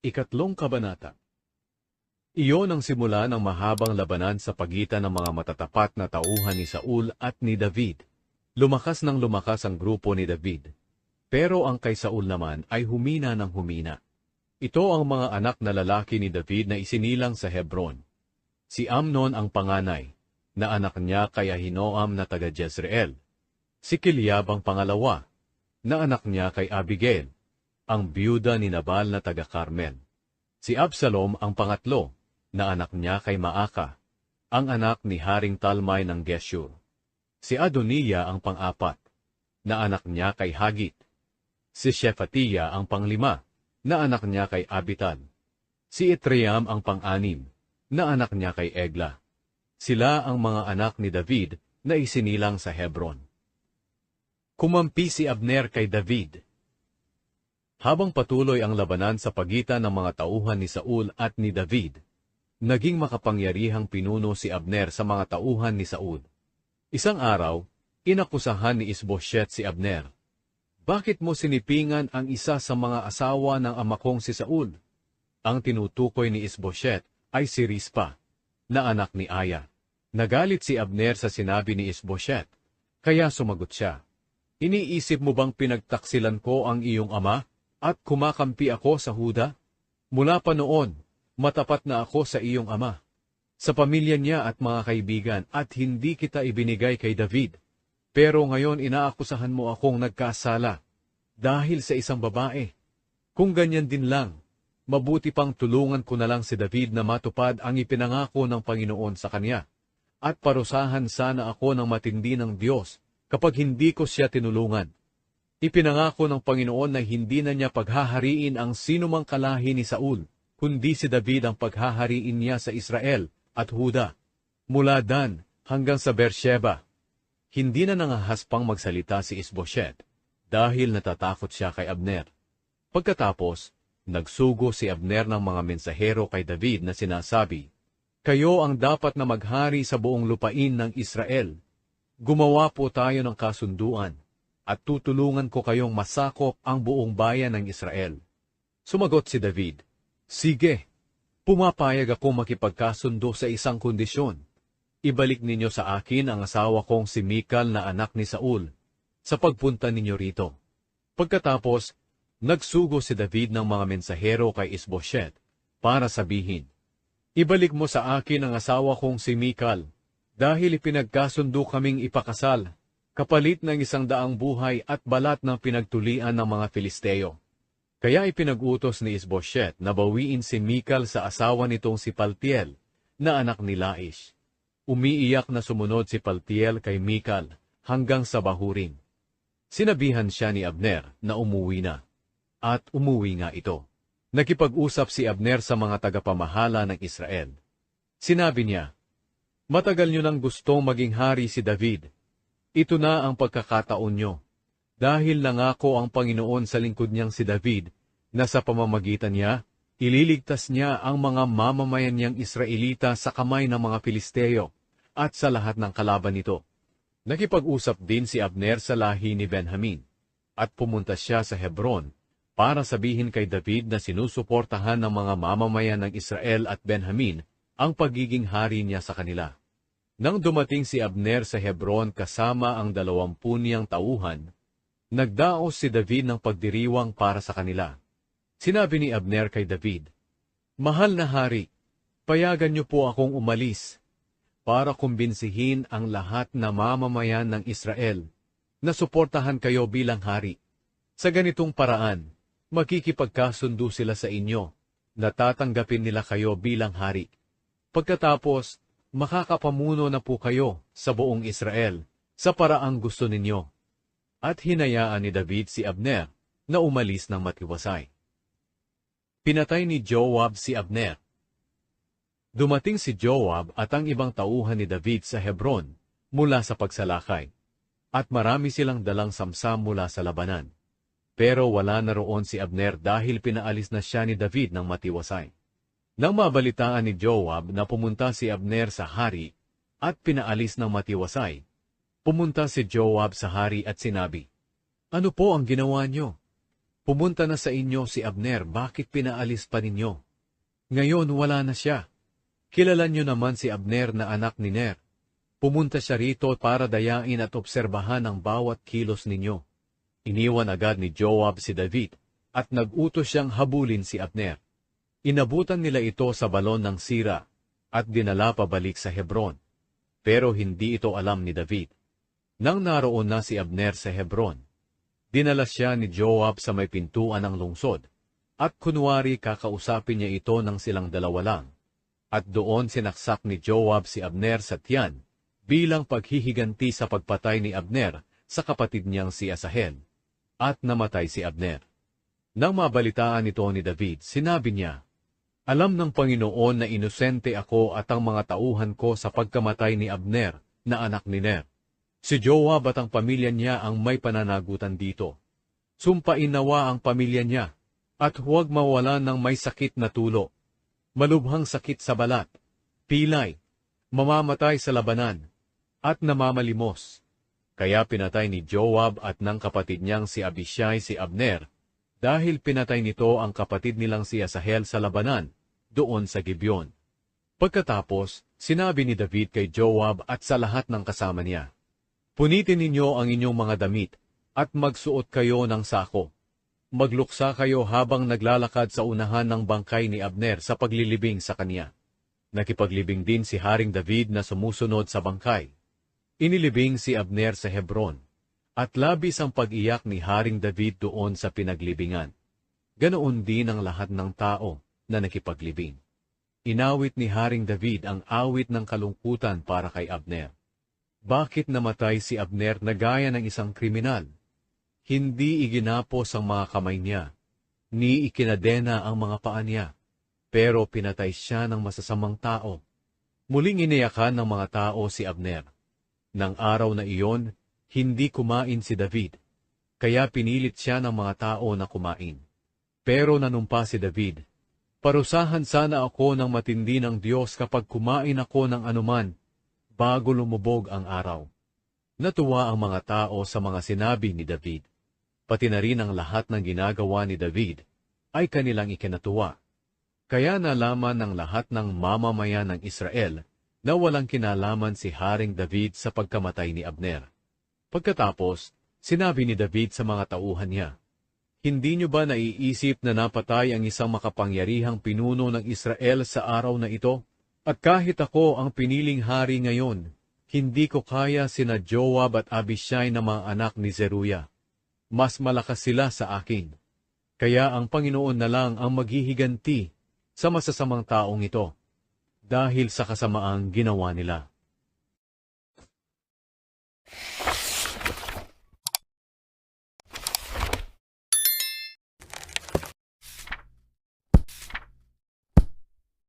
Ikatlong Kabanata Iyon ang simula ng mahabang labanan sa pagitan ng mga matatapat na tauhan ni Saul at ni David. Lumakas ng lumakas ang grupo ni David. Pero ang kay Saul naman ay humina ng humina. Ito ang mga anak na lalaki ni David na isinilang sa Hebron. Si Amnon ang panganay, na anak niya kay Ahinoam na taga Jezreel. Si Kilyab ang pangalawa, na anak niya kay Abigail, ang biyuda ni Nabal na taga Carmel. Si Absalom ang pangatlo, na anak niya kay Maaka, ang anak ni Haring Talmay ng Geshur. Si Adoniya ang pang-apat, na anak niya kay Hagit. Si Shephatiah ang panglima, na anak niya kay Abital. Si Etriam ang pang-anim, na anak niya kay Egla. Sila ang mga anak ni David na isinilang sa Hebron. Kumampi si Abner kay David. Habang patuloy ang labanan sa pagitan ng mga tauhan ni Saul at ni David, naging makapangyarihang pinuno si Abner sa mga tauhan ni Saul. Isang araw, inakusahan ni Isbosheth si Abner. Bakit mo sinipingan ang isa sa mga asawa ng ama kong si Saul? Ang tinutukoy ni Isbosheth ay si Rispa, na anak ni Aya. Nagalit si Abner sa sinabi ni Isbosheth, kaya sumagot siya. Iniisip mo bang pinagtaksilan ko ang iyong ama at kumakampi ako sa Huda? Mula pa noon, matapat na ako sa iyong ama, sa pamilya niya at mga kaibigan at hindi kita ibinigay kay David. Pero ngayon inaakusahan mo akong nagkasala dahil sa isang babae. Kung ganyan din lang, mabuti pang tulungan ko na lang si David na matupad ang ipinangako ng Panginoon sa kanya. At parusahan sana ako ng matindi ng Diyos kapag hindi ko siya tinulungan. Ipinangako ng Panginoon na hindi na niya paghahariin ang sinumang kalahi ni Saul, kundi si David ang paghahariin niya sa Israel at Huda, mula Dan hanggang sa Beersheba. Hindi na nangahaspang magsalita si Isbosheth dahil natatakot siya kay Abner. Pagkatapos, nagsugo si Abner ng mga mensahero kay David na sinasabi, Kayo ang dapat na maghari sa buong lupain ng Israel. Gumawa po tayo ng kasunduan, at tutulungan ko kayong masakop ang buong bayan ng Israel. Sumagot si David, Sige, pumapayag ako makipagkasundo sa isang kondisyon. Ibalik ninyo sa akin ang asawa kong si Mikal na anak ni Saul, sa pagpunta ninyo rito. Pagkatapos, nagsugo si David ng mga mensahero kay Isbosheth para sabihin, Ibalik mo sa akin ang asawa kong si Mikal, dahil ipinagkasundo kaming ipakasal, kapalit ng isang daang buhay at balat ng pinagtulian ng mga Filisteo. Kaya ipinag-utos ni Isbosheth na bawiin si Mikal sa asawa nitong si Paltiel, na anak ni Laish. Umiiyak na sumunod si Paltiel kay Mikal hanggang sa bahuring. Sinabihan siya ni Abner na umuwi na. At umuwi nga ito. Nakipag-usap si Abner sa mga tagapamahala ng Israel. Sinabi niya, Matagal nyo nang gustong maging hari si David. Ito na ang pagkakataon nyo. Dahil nangako ang Panginoon sa lingkod niyang si David, na sa pamamagitan niya, ililigtas niya ang mga mamamayan niyang Israelita sa kamay ng mga Filisteo at sa lahat ng kalaban nito. Nakipag-usap din si Abner sa lahi ni Benjamin, at pumunta siya sa Hebron para sabihin kay David na sinusuportahan ng mga mamamayan ng Israel at Benjamin ang pagiging hari niya sa kanila. Nang dumating si Abner sa Hebron kasama ang dalawampu niyang tauhan, nagdaos si David ng pagdiriwang para sa kanila. Sinabi ni Abner kay David, Mahal na hari, payagan niyo po akong umalis para kumbinsihin ang lahat na mamamayan ng Israel na suportahan kayo bilang hari. Sa ganitong paraan, makikipagkasundo sila sa inyo na tatanggapin nila kayo bilang hari. Pagkatapos, makakapamuno na po kayo sa buong Israel sa paraang gusto ninyo. At hinayaan ni David si Abner na umalis ng matiwasay. Pinatay ni Joab si Abner. Dumating si Joab at ang ibang tauhan ni David sa Hebron mula sa pagsalakay, at marami silang dalang samsam mula sa labanan. Pero wala na roon si Abner dahil pinaalis na siya ni David ng matiwasay. Nang mabalitaan ni Joab na pumunta si Abner sa hari at pinaalis ng matiwasay, pumunta si Joab sa hari at sinabi, Ano po ang ginawa niyo? Pumunta na sa inyo si Abner, bakit pinaalis pa ninyo? Ngayon wala na siya. Kilala niyo naman si Abner na anak ni Ner. Pumunta siya rito para dayain at obserbahan ang bawat kilos ninyo. Iniwan agad ni Joab si David at nag-utos siyang habulin si Abner. Inabutan nila ito sa balon ng sira at dinala pabalik sa Hebron. Pero hindi ito alam ni David. Nang naroon na si Abner sa Hebron, dinala siya ni Joab sa may pintuan ng lungsod, at kunwari kakausapin niya ito ng silang dalawa lang. At doon sinaksak ni Joab si Abner sa tiyan bilang paghihiganti sa pagpatay ni Abner sa kapatid niyang si Asahel. At namatay si Abner. Nang mabalitaan ito ni David, sinabi niya, Alam ng Panginoon na inosente ako at ang mga tauhan ko sa pagkamatay ni Abner na anak ni Ner. Si Joab at ang pamilya niya ang may pananagutan dito. Sumpain nawa ang pamilya niya, at huwag mawalan ng may sakit na tulo. Malubhang sakit sa balat, pilay, mamamatay sa labanan, at namamalimos. Kaya pinatay ni Joab at ng kapatid niyang si Abishai si Abner, dahil pinatay nito ang kapatid nilang si Asahel sa labanan, doon sa Gibeon. Pagkatapos, sinabi ni David kay Joab at sa lahat ng kasama niya, Punitin ninyo ang inyong mga damit, at magsuot kayo ng sako. Magluksa kayo habang naglalakad sa unahan ng bangkay ni Abner sa paglilibing sa kanya. Nakipaglibing din si Haring David na sumusunod sa bangkay. Inilibing si Abner sa Hebron, at labis ang pag-iyak ni Haring David doon sa pinaglibingan. Ganoon din ang lahat ng tao na nakipaglibing. Inawit ni Haring David ang awit ng kalungkutan para kay Abner. Bakit namatay si Abner na gaya ng isang kriminal? Hindi iginapos ang mga kamay niya, ni ikinadena ang mga paa niya, pero pinatay siya ng masasamang tao. Muling iniyakan ng mga tao si Abner. Nang araw na iyon, hindi kumain si David, kaya pinilit siya ng mga tao na kumain. Pero nanumpa si David, Parusahan sana ako ng matindi ng Diyos kapag kumain ako ng anuman, bago lumubog ang araw. Natuwa ang mga tao sa mga sinabi ni David. Pati na rin ang lahat ng ginagawa ni David ay kanilang ikinatuwa. Kaya nalaman ng lahat ng mamamayan ng Israel na walang kinalaman si Haring David sa pagkamatay ni Abner. Pagkatapos, sinabi ni David sa mga tauhan niya, Hindi niyo ba naiisip na napatay ang isang makapangyarihang pinuno ng Israel sa araw na ito? At kahit ako ang piniling hari ngayon, hindi ko kaya sina Joab at Abishai na mga anak ni Zeruya. Mas malakas sila sa akin. Kaya ang Panginoon na lang ang maghihiganti sa masasamang taong ito, dahil sa kasamaang ginawa nila.